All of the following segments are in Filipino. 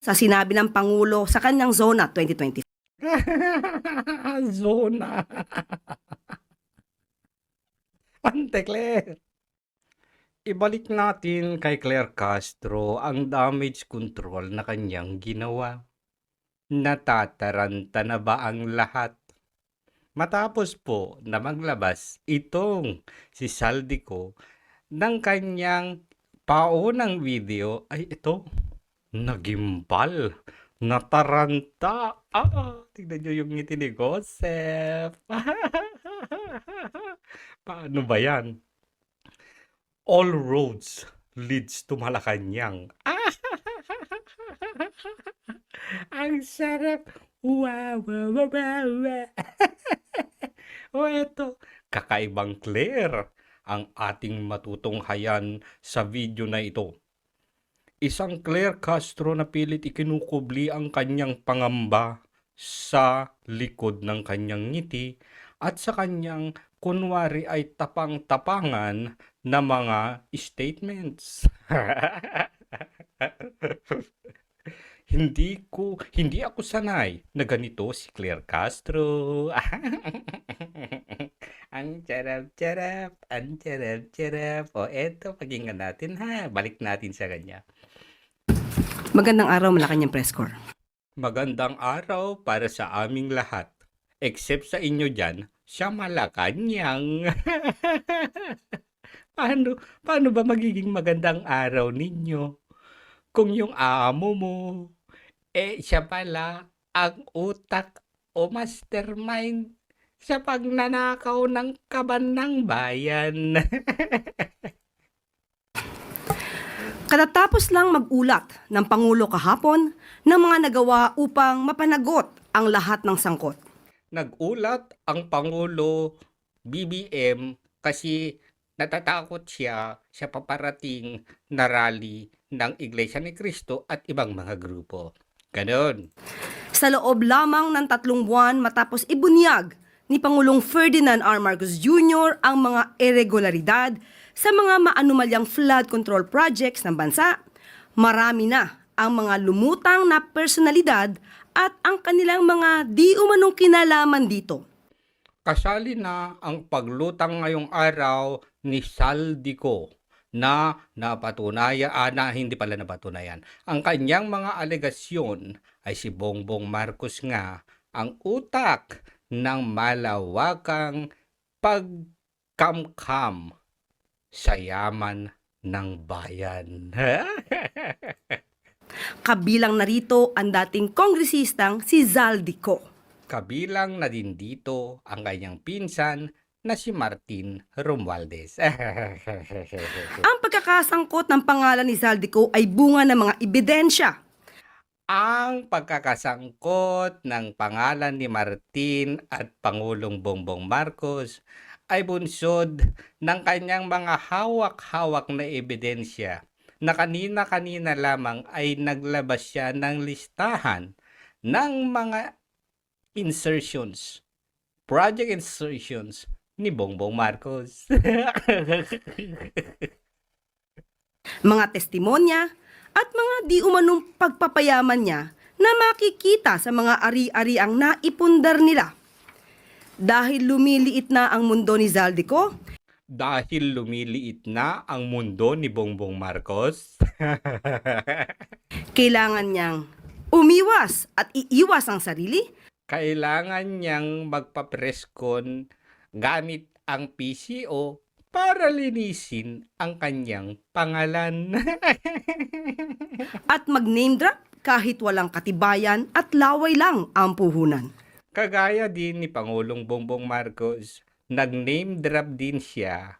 sa sinabi ng Pangulo sa kanyang Zona 2020. Zona. Ante Claire. Ibalik natin kay Claire Castro ang damage control na kanyang ginawa. Natataranta na ba ang lahat? Matapos po na maglabas itong si Saldico ng kanyang paunang video ay ito, nagimbal, nataranta. Ah, tignan nyo yung ngiti ni Joseph. Paano ba yan? All roads leads to Malacanang. Ang sarap. Wow, wow, wow, wow. o eto, kakaibang Claire ang ating matutunghayan sa video na ito. Isang Claire Castro na pilit ikinukubli ang kanyang pangamba sa likod ng kanyang ngiti at sa kanyang kunwari ay tapang-tapangan na mga statements. hindi ko, hindi ako sanay na ganito si Claire Castro. ang charap-charap, ang charap-charap. O eto, pakinggan natin ha. Balik natin sa kanya. Magandang araw, Malacanang Press Corps. Magandang araw para sa aming lahat. Except sa inyo dyan, sa Malacanang. paano, paano ba magiging magandang araw ninyo? Kung yung amo mo, eh siya pala ang utak o mastermind sa pagnanakaw ng kaban ng bayan. Katatapos lang mag-ulat ng Pangulo kahapon ng mga nagawa upang mapanagot ang lahat ng sangkot. Nagulat ang Pangulo BBM kasi natatakot siya sa paparating na rally ng Iglesia ni Cristo at ibang mga grupo. Ganon. Sa loob lamang ng tatlong buwan matapos ibunyag ni Pangulong Ferdinand R. Marcos Jr. ang mga irregularidad sa mga maanumalyang flood control projects ng bansa, marami na ang mga lumutang na personalidad at ang kanilang mga di umanong kinalaman dito. Kasali na ang paglutang ngayong araw ni Saldico na napatunaya, ah, na hindi pala napatunayan. Ang kanyang mga alegasyon ay si Bongbong Marcos nga ang utak ng malawakang pagkamkam sa yaman ng bayan. Kabilang narito ang dating kongresistang si Zaldico. Kabilang na din dito ang kanyang pinsan na si Martin Romualdez. Ang pagkakasangkot ng pangalan ni Zaldico ay bunga ng mga ebidensya ang pagkakasangkot ng pangalan ni Martin at Pangulong Bongbong Marcos ay bunsod ng kanyang mga hawak-hawak na ebidensya na kanina-kanina lamang ay naglabas siya ng listahan ng mga insertions, project insertions ni Bongbong Marcos. mga testimonya, at mga di umanong pagpapayaman niya na makikita sa mga ari-ariang naipundar nila. Dahil lumiliit na ang mundo ni Zaldico, Dahil lumiliit na ang mundo ni Bongbong Marcos, kailangan niyang umiwas at iiwas ang sarili kailangan niyang magpapreskon gamit ang PCO para linisin ang kanyang pangalan. at mag-name drop kahit walang katibayan at laway lang ang puhunan. Kagaya din ni Pangulong Bongbong Marcos, nag-name drop din siya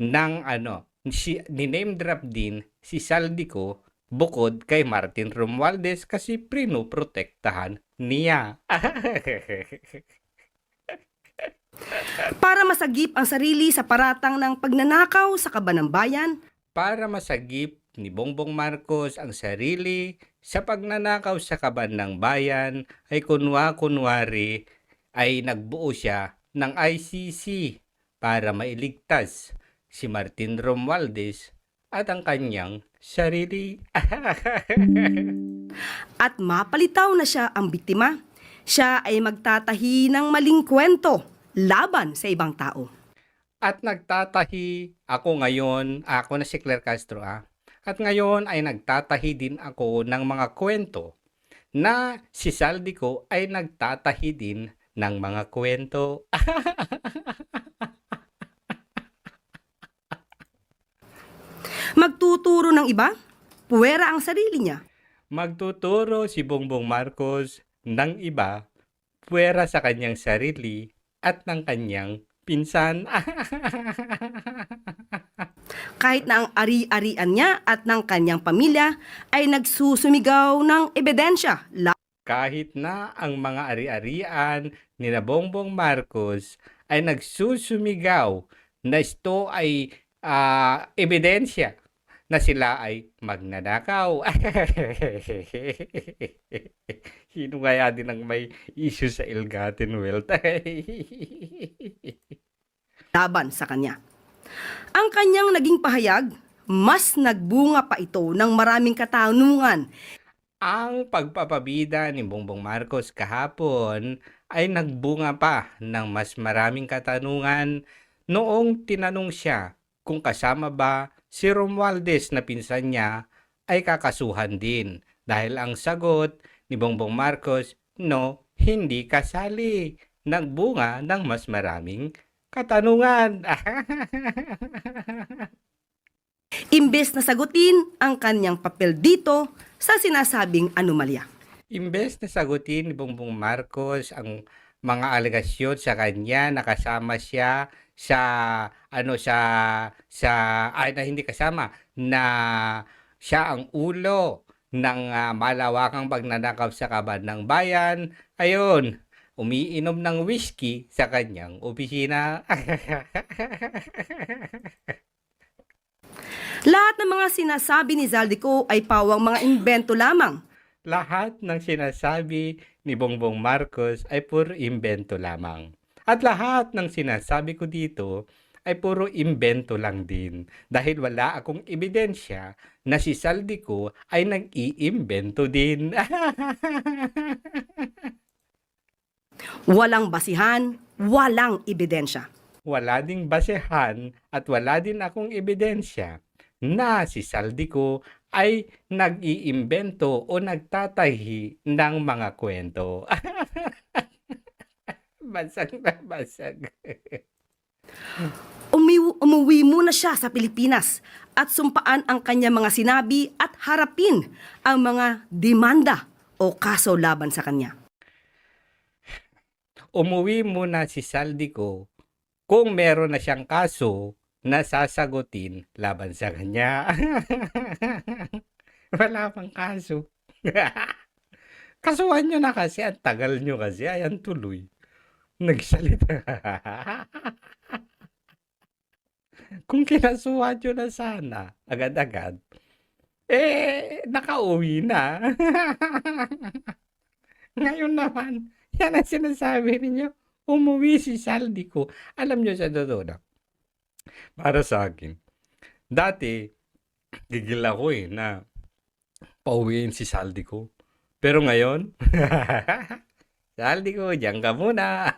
ng ano, si, ni-name drop din si Saldico bukod kay Martin Romualdez kasi prinoprotektahan niya. Para masagip ang sarili sa paratang ng pagnanakaw sa kaban ng bayan, para masagip ni Bongbong Marcos ang sarili sa pagnanakaw sa kaban ng bayan ay kunwa-kunwari ay nagbuo siya ng ICC para mailigtas si Martin Romualdez at ang kanyang sarili. at mapalitaw na siya ang biktima, siya ay magtatahi ng maling kwento laban sa ibang tao. At nagtatahi ako ngayon, ako na si Claire Castro ah. At ngayon ay nagtatahi din ako ng mga kwento na si Saldi ko ay nagtatahi din ng mga kwento. Magtuturo ng iba, puwera ang sarili niya. Magtuturo si Bongbong Marcos ng iba puwera sa kanyang sarili at ng kanyang pinsan. Kahit na ang ari-arian niya at ng kanyang pamilya ay nagsusumigaw ng ebidensya Kahit na ang mga ari-arian ni Bongbong Marcos ay nagsusumigaw na ito ay ah, ebidensya na sila ay magnanakaw. Sino kaya din ang may issue sa ill-gotten wealth? laban sa kanya. Ang kanyang naging pahayag, mas nagbunga pa ito ng maraming katanungan Ang pagpapabida ni Bongbong Marcos kahapon ay nagbunga pa ng mas maraming katanungan noong tinanong siya kung kasama ba si Romualdez na pinsan niya ay kakasuhan din dahil ang sagot ni Bongbong Marcos, no, hindi kasali. Nagbunga ng mas maraming katanungan. Imbes na sagutin ang kanyang papel dito sa sinasabing anomalya. Imbes na sagutin ni Bongbong Marcos ang mga alegasyon sa kanya na kasama siya sa ano sa sa ay na hindi kasama na siya ang ulo ng ah, malawakang pagnanakaw sa kaban ng bayan ayun umiinom ng whiskey sa kanyang opisina Lahat ng mga sinasabi ni Zaldico ay pawang mga imbento lamang. lahat ng sinasabi ni Bongbong Marcos ay puro imbento lamang. At lahat ng sinasabi ko dito ay puro imbento lang din dahil wala akong ebidensya na si Saldi ko ay nag-iimbento din. Walang basihan, walang ebidensya. wala ding basehan at wala din akong ebidensya na si Saldi ko ay nag-iimbento o nagtatahi ng mga kwento. basag na basag. Umiw- umuwi muna siya sa Pilipinas at sumpaan ang kanyang mga sinabi at harapin ang mga demanda o kaso laban sa kanya. Umuwi muna si Saldi ko kung meron na siyang kaso na sasagutin laban sa kanya. Wala pang kaso. Kasuhan nyo na kasi, ang tagal nyo kasi, ayan tuloy. Nagsalita. Kung kinasuhan nyo na sana, agad-agad, eh, nakauwi na. Ngayon naman, yan ang sinasabi ninyo, umuwi si Saldi ko. Alam nyo sa totoo na, para sa akin, dati, gigil ako eh, na pauwiin si Saldi ko. Pero ngayon, Saldi ko, diyan ka muna.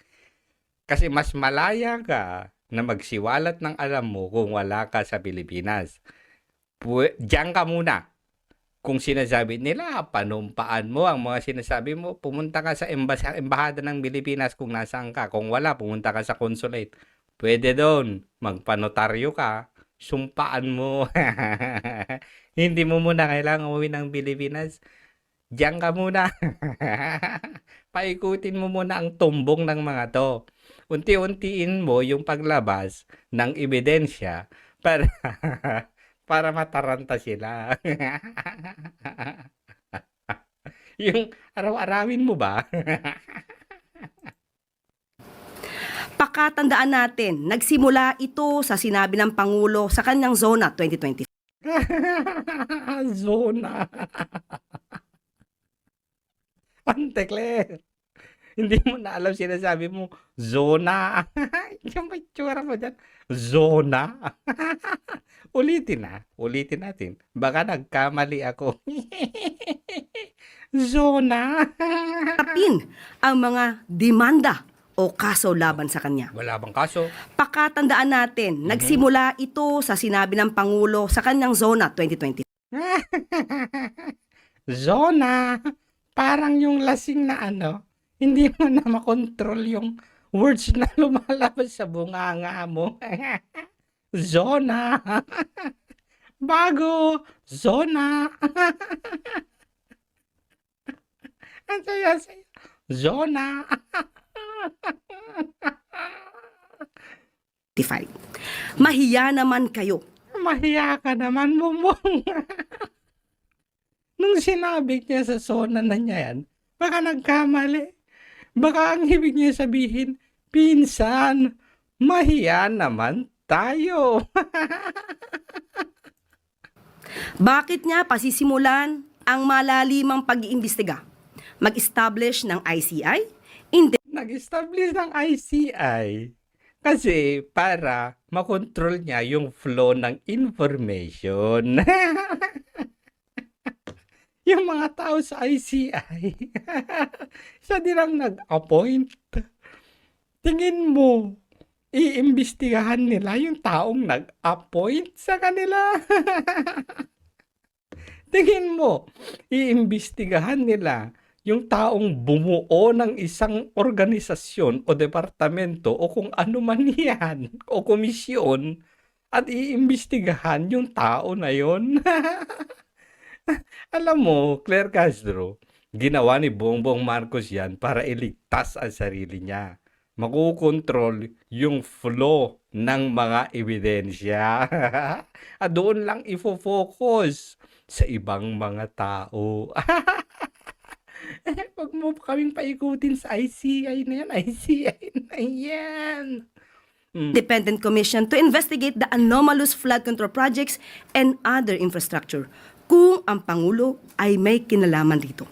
Kasi mas malaya ka na magsiwalat ng alam mo kung wala ka sa Pilipinas. Diyan ka muna. Kung sinasabi nila, panumpaan mo ang mga sinasabi mo, pumunta ka sa embasa, embahada ng Pilipinas kung nasaan ka. Kung wala, pumunta ka sa consulate. Pwede doon, magpanotaryo ka, sumpaan mo. Hindi mo muna kailangan umuwi ng Pilipinas. Diyan ka muna. Paikutin mo muna ang tumbong ng mga to. Unti-untiin mo yung paglabas ng ebidensya para para mataranta sila. yung araw-arawin mo ba? Pakatandaan natin, nagsimula ito sa sinabi ng Pangulo sa kanyang zona 2020. Zona. Ante Claire. Hindi mo na alam sinasabi mo, zona. Yung may tsura mo dyan. Zona. ulitin na. Ulitin natin. Baka nagkamali ako. Zona. Tapin ang mga demanda o kaso laban sa kanya. Wala bang kaso? Pakatandaan natin, nagsimula ito sa sinabi ng Pangulo sa kanyang zona 2020. Zona. Parang yung lasing na ano, hindi mo na makontrol yung words na lumalabas sa bunganga mo. Zona. Bago. Zona. Ang saya-saya. Zona. 25. Mahiya naman kayo. Mahiya ka naman, Bumbong. Nung sinabi niya sa zona na niya yan, baka nagkamali. Baka ang ibig niya sabihin, pinsan, mahiya naman tayo. Bakit niya pasisimulan ang malalimang pag-iimbestiga? Mag-establish ng ICI? Hindi. Nag-establish ng ICI kasi para makontrol niya yung flow ng information. yung mga tao sa ICI, siya din ang nag-appoint. Tingin mo, iimbestigahan nila yung taong nag-appoint sa kanila. Tingin mo, iimbestigahan nila yung taong bumuo ng isang organisasyon o departamento o kung ano man yan o komisyon at iimbestigahan yung tao na yon. Alam mo, Claire Castro, ginawa ni Bongbong Marcos yan para iligtas ang sarili niya. Makukontrol yung flow ng mga ebidensya. At doon lang ifo-focus sa ibang mga tao. Pag mo kaming paikutin sa ICI na yan, ICI na yan. Mm. Independent Commission to investigate the anomalous flood control projects and other infrastructure kung ang Pangulo ay may kinalaman dito.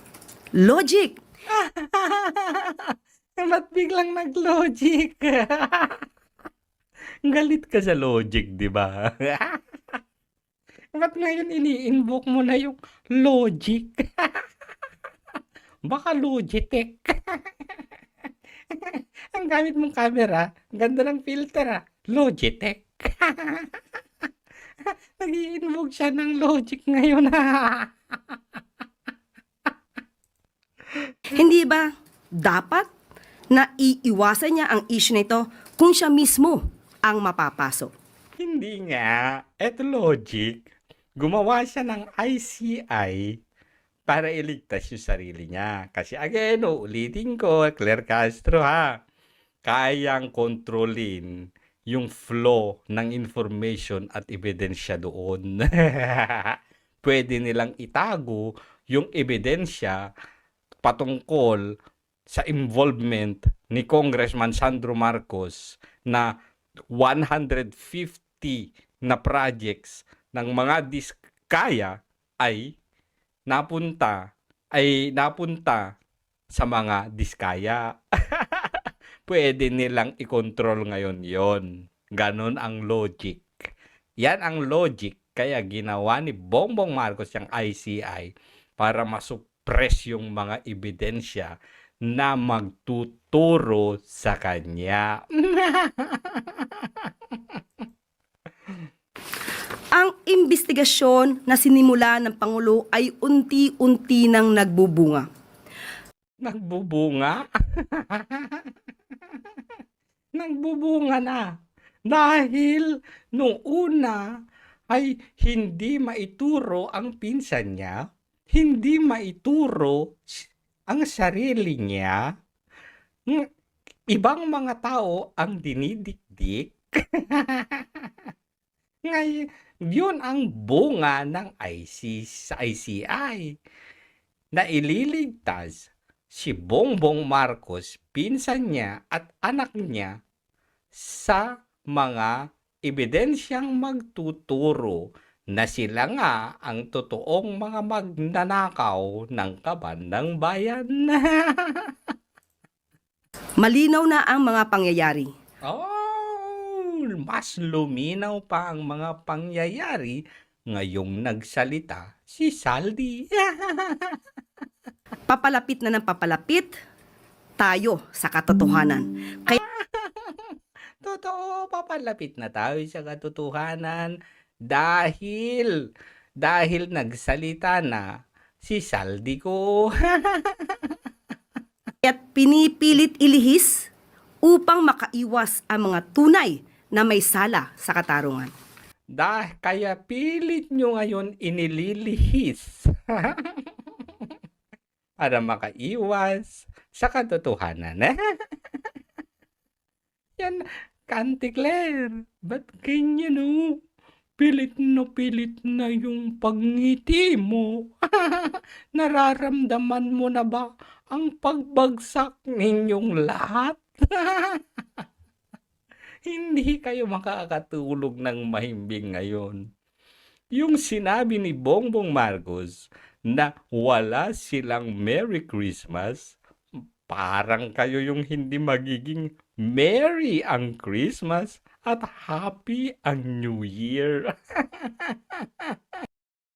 Logic! Ba't biglang nag-logic? Galit ka sa logic, di ba? Ba't ngayon ini-invoke mo na yung logic? Baka Logitech. Ang gamit mong camera, ganda ng filter ah. Logitech. Nag-i-invoke siya ng logic ngayon. Hindi ba dapat na iiwasan niya ang issue nito kung siya mismo ang mapapasok? Hindi nga. Eto logic. Gumawa siya ng ICI para iligtas yung sarili niya. Kasi again, ulitin ko, Claire Castro ha, kayang kontrolin yung flow ng information at ebidensya doon. Pwede nilang itago yung ebidensya patungkol sa involvement ni Congressman Sandro Marcos na 150 na projects ng mga diskaya ay napunta ay napunta sa mga diskaya. Pwede nilang i-control ngayon yon. Ganon ang logic. Yan ang logic kaya ginawa ni Bongbong Marcos yung ICI para masuppress yung mga ebidensya na magtuturo sa kanya. Ang investigasyon na sinimula ng Pangulo ay unti-unti nang nagbubunga. Nagbubunga? Nagbubunga na. Dahil nung una ay hindi maituro ang pinsan niya, hindi maituro ang sarili niya, ng ibang mga tao ang dinidikdik. Ngay, yun ang bunga ng IC, sa ICI na ililigtas si Bongbong Marcos, pinsan niya at anak niya sa mga ebidensyang magtuturo na sila nga ang totoong mga magnanakaw ng kaban ng bayan. Malinaw na ang mga pangyayari. oh, mas luminaw pa ang mga pangyayari ngayong nagsalita si Saldi. Papalapit na ng papalapit tayo sa katotohanan. Kaya Totoo, papalapit na tayo sa katotohanan dahil dahil nagsalita na si Saldi ko. at pinipilit ilihis upang makaiwas ang mga tunay na may sala sa katarungan. Dahil kaya pilit nyo ngayon inililihis para makaiwas sa katotohanan. Yan, Kanti Claire, ba't ganyan o? Pilit na pilit na yung pagngiti mo. Nararamdaman mo na ba ang pagbagsak ninyong lahat? Hindi kayo makakatulog ng mahimbing ngayon. Yung sinabi ni Bongbong Marcos na wala silang Merry Christmas, parang kayo yung hindi magiging Merry ang Christmas at Happy ang New Year.